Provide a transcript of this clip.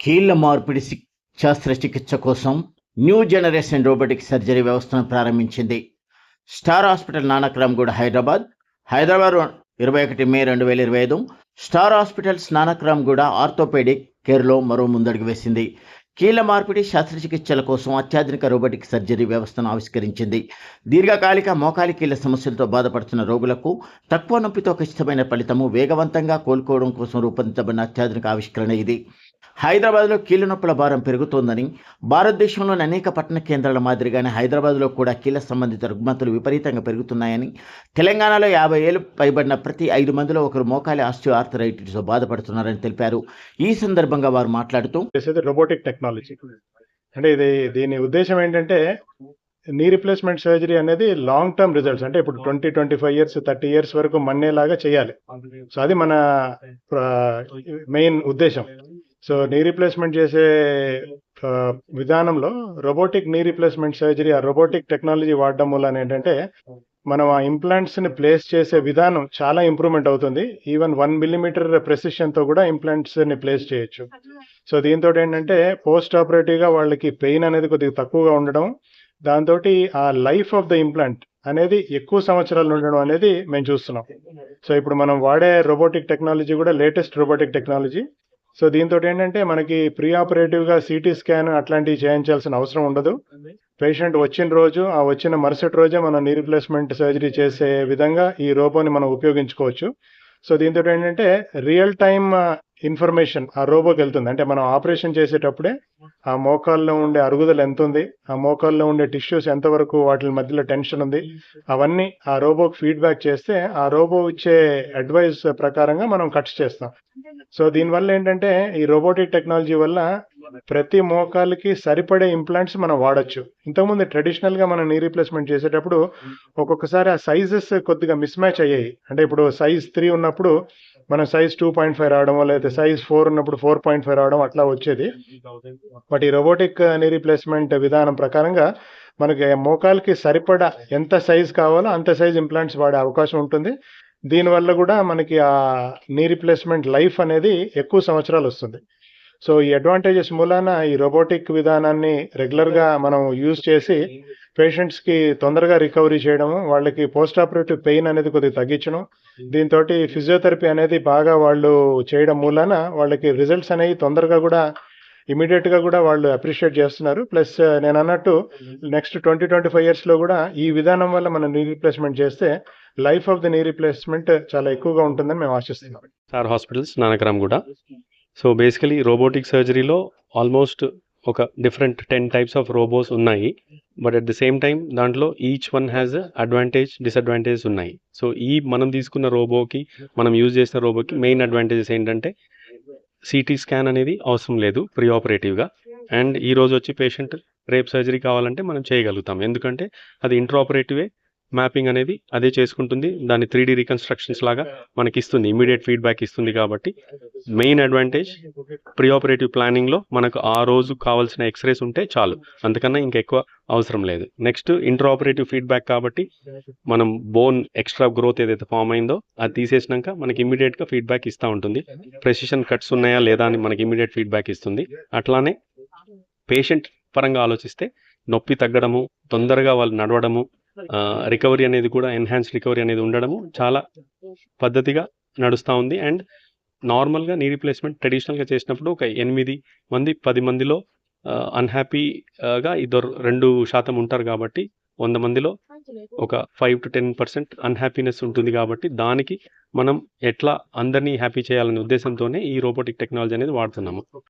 కీళ్ళ మార్పిడి సి- శస్త్రచికిత్స కోసం న్యూ జనరేషన్ రోబోటిక్ సర్జరీ వ్యవస్థను ప్రారంభించింది. స్టార్ హాస్పిటల్ నానక్రామ్గూడ హైదరాబాద్ హైదరాబాద్ ఇరవై ఒకటి మే రెండు వేల ఇరవై ఐదు స్టార్ హాస్పిటల్స్ నానక్రామ్గూడ ఆర్థోపెడిక్ కేర్లో మరో ముందడుగు వేసింది. కీళ్ళ మార్పిడి శస్త్రచికిత్సల కోసం అత్యాధునిక రోబోటిక్ సర్జరీ వ్యవస్థను ఆవిష్కరించింది. దీర్ఘకాలిక మోకాలి కీళ్ళ సమస్యలతో బాధపడుతున్న రోగులకు తక్కువ నొప్పితో ఖచ్చితమైన ఫలితము వేగవంతంగా కోలుకోవడం కోసం రూపొందించబడిన అత్యాధునిక ఆవిష్కరణ ఇది. హైదరాబాద్లో కీళ్ళ నొప్పుల భారం పెరుగుతోందని భారతదేశంలోని అనేక పట్టణ కేంద్రాల మాదిరిగానే హైదరాబాద్లో కూడా కీళ్ళ సంబంధిత రుగ్మతులు విపరీతంగా పెరుగుతున్నాయని తెలంగాణలో యాభై ఏళ్ళు పైబడిన ప్రతి ఐదు మందిలో ఒకరు మోకాలి ఆస్టియో ఆర్థరైటిస్తో బాధపడుతున్నారని తెలిపారు. ఈ సందర్భంగా వారు మాట్లాడుతూ రోబోటిక్ టెక్నాలజీ అంటే ఇది దీని ఉద్దేశం ఏంటంటే నీ రిప్లేస్మెంట్ సర్జరీ అనేది లాంగ్ టర్మ్ రిజల్ట్స్ అంటే ఇప్పుడు twenty twenty five years thirty years వరకు మన్నేలాగా చేయాలి. సో అది మన మెయిన్ ఉద్దేశం. సో నీ రీప్లేస్మెంట్ చేసే విధానంలో రోబోటిక్ నీ రీప్లేస్మెంట్ సర్జరీ ఆ రోబోటిక్ టెక్నాలజీ వాడడం వల్ల ఏంటంటే మనం ఆ ఇంప్లాంట్స్ని ప్లేస్ చేసే విధానం చాలా ఇంప్రూవ్మెంట్ అవుతుంది. ఈవెన్ వన్ మిల్లీమీటర్ ప్రెసిషన్తో కూడా ఇంప్లాంట్స్ని ప్లేస్ చేయొచ్చు. సో దీంతో ఏంటంటే పోస్ట్ ఆపరేటివ్గా వాళ్ళకి పెయిన్ అనేది కొద్దిగా తక్కువగా ఉండడం దాంతో ఆ లైఫ్ ఆఫ్ ద ఇంప్లాంట్ అనేది ఎక్కువ సంవత్సరాలు ఉండడం అనేది మేము చూస్తున్నాం. సో ఇప్పుడు మనం వాడే రోబోటిక్ టెక్నాలజీ కూడా లేటెస్ట్ రోబోటిక్ టెక్నాలజీ సో దీంతో ఏంటంటే మనకి ప్రీ ఆపరేటివ్గా సిటీ స్కాన్ అట్లాంటివి చేయించాల్సిన అవసరం ఉండదు. పేషెంట్ వచ్చిన రోజు ఆ వచ్చిన మరుసటి రోజే మనం నీ రిప్లేస్మెంట్ సర్జరీ చేసే విధంగా ఈ రోబోని మనం ఉపయోగించుకోవచ్చు. సో దీంతో ఏంటంటే రియల్ టైమ్ ఇన్ఫర్మేషన్ ఆ రోబోకి వెళ్తుంది. అంటే మనం ఆపరేషన్ చేసేటప్పుడే ఆ మోకాల్లో ఉండే అరుగుదల ఎంత ఉంది ఆ మోకాల్లో ఉండే టిష్యూస్ ఎంతవరకు వాటి మధ్యలో టెన్షన్ ఉంది అవన్నీ ఆ రోబోకి ఫీడ్బ్యాక్ చేస్తే ఆ రోబో ఇచ్చే అడ్వైస్ ప్రకారంగా మనం కట్స్ చేస్తాం. సో దీనివల్ల ఏంటంటే ఈ రోబోటిక్ టెక్నాలజీ వల్ల ప్రతి మోకాలకి సరిపడే ఇంప్లాంట్స్ మనం వాడచ్చు. ఇంతకుముందు ట్రెడిషనల్గా మనం నీ రీప్లేస్మెంట్ చేసేటప్పుడు ఒక్కొక్కసారి ఆ సైజెస్ కొద్దిగా మిస్ మ్యాచ్ అయ్యాయి. అంటే ఇప్పుడు సైజ్ త్రీ ఉన్నప్పుడు మనం సైజ్ టూ పాయింట్ ఫైవ్ రావడం లేకపోతే సైజ్ ఫోర్ ఉన్నప్పుడు ఫోర్ పాయింట్ ఫైవ్ రావడం అట్లా వచ్చేది. బట్ ఈ రోబోటిక్ నీ రీప్లేస్మెంట్ విధానం ప్రకారంగా మనకి మోకాలకి సరిపడా ఎంత సైజ్ కావాలో అంత సైజ్ ఇంప్లాంట్స్ వాడే అవకాశం ఉంటుంది. దీనివల్ల కూడా మనకి ఆ నీ రీప్లేస్మెంట్ లైఫ్ అనేది ఎక్కువ సంవత్సరాలు వస్తుంది. సో ఈ అడ్వాంటేజెస్ మూలాన ఈ రోబోటిక్ విధానాన్ని రెగ్యులర్గా మనం యూజ్ చేసి పేషెంట్స్కి తొందరగా రికవరీ చేయడము వాళ్ళకి పోస్ట్ ఆపరేటివ్ పెయిన్ అనేది కొద్దిగా తగ్గించడం దీంతో ఫిజియోథెరపీ అనేది బాగా వాళ్ళు చేయడం మూలాన వాళ్ళకి రిజల్ట్స్ అనేవి తొందరగా కూడా ఇమీడియట్గా కూడా వాళ్ళు అప్రిషియేట్ చేస్తున్నారు. ప్లస్ uh, నేను అన్నట్టు నెక్స్ట్ ట్వంటీ ట్వంటీ ఫైవ్ ఇయర్స్లో కూడా ఈ విధానం వల్ల మనం నీ రీప్లేస్మెంట్ చేస్తే life of the knee replacement చాలా ఎక్కువగా ఉంటుందని మేము ఆశిస్తున్నాం. సార్ హాస్పిటల్స్ నానక్రామ్ కూడా సో బేసికలీ రోబోటిక్ సర్జరీలో ఆల్మోస్ట్ ఒక different ten types of robos ఉన్నాయి. But at the same time దాంట్లో each one has advantage disadvantage ఉన్నాయి. సో ఈ మనం తీసుకున్న రోబోకి మనం యూజ్ చేసిన రోబోకి మెయిన్ అడ్వాంటేజెస్ ఏంటంటే సిటీ స్కాన్ అనేది అవసరం లేదు ప్రీ ఆపరేటివ్గా అండ్ ఈ రోజు వచ్చి పేషెంట్ రేపు సర్జరీ కావాలంటే మనం చేయగలుగుతాం. ఎందుకంటే అది ఇంటర్ ఆపరేటివే మ్యాపింగ్ అనేది అదే చేసుకుంటుంది. దాన్ని త్రీ డి రికన్స్ట్రక్షన్స్ లాగా మనకి ఇస్తుంది ఇమీడియట్ ఫీడ్బ్యాక్ ఇస్తుంది కాబట్టి. మెయిన్ అడ్వాంటేజ్ ప్రీ ఆపరేటివ్ ప్లానింగ్లో మనకు ఆ రోజు కావాల్సిన ఎక్స్రేస్ ఉంటే చాలు. అంతకన్నా ఇంకెక్కువ అవసరం లేదు. నెక్స్ట్ ఇంటర్ ఆపరేటివ్ ఫీడ్బ్యాక్ కాబట్టి మనం బోన్ ఎక్స్ట్రా గ్రోత్ ఏదైతే ఫామ్ అయిందో అది తీసేసినాక మనకి ఇమీడియట్గా ఫీడ్బ్యాక్ ఇస్తూ ఉంటుంది. ప్రెసిషన్ కట్స్ ఉన్నాయా లేదా అని మనకి ఇమీడియట్ ఫీడ్బ్యాక్ ఇస్తుంది. అట్లానే పేషెంట్ పరంగా ఆలోచిస్తే నొప్పి తగ్గడము తొందరగా వాళ్ళు నడవడము రికవరీ అనేది కూడా ఎన్హాన్స్ రికవరీ అనేది ఉండడము చాలా పద్ధతిగా నడుస్తూ ఉంది. అండ్ నార్మల్గా నీ రీప్లేస్మెంట్ ట్రెడిషనల్గా చేసినప్పుడు ఒక ఎనిమిది మంది పది మందిలో అన్హ్యాపీగా ఇద్దరు రెండు శాతం ఉంటారు కాబట్టి వంద మందిలో ఒక five to ten percent unhappiness ఉంటుంది కాబట్టి దానికి మనం ఎట్లా అందరినీ హ్యాపీ చేయాలనే ఉద్దేశంతోనే ఈ రోబోటిక్ టెక్నాలజీ అనేది వాడుతున్నాము.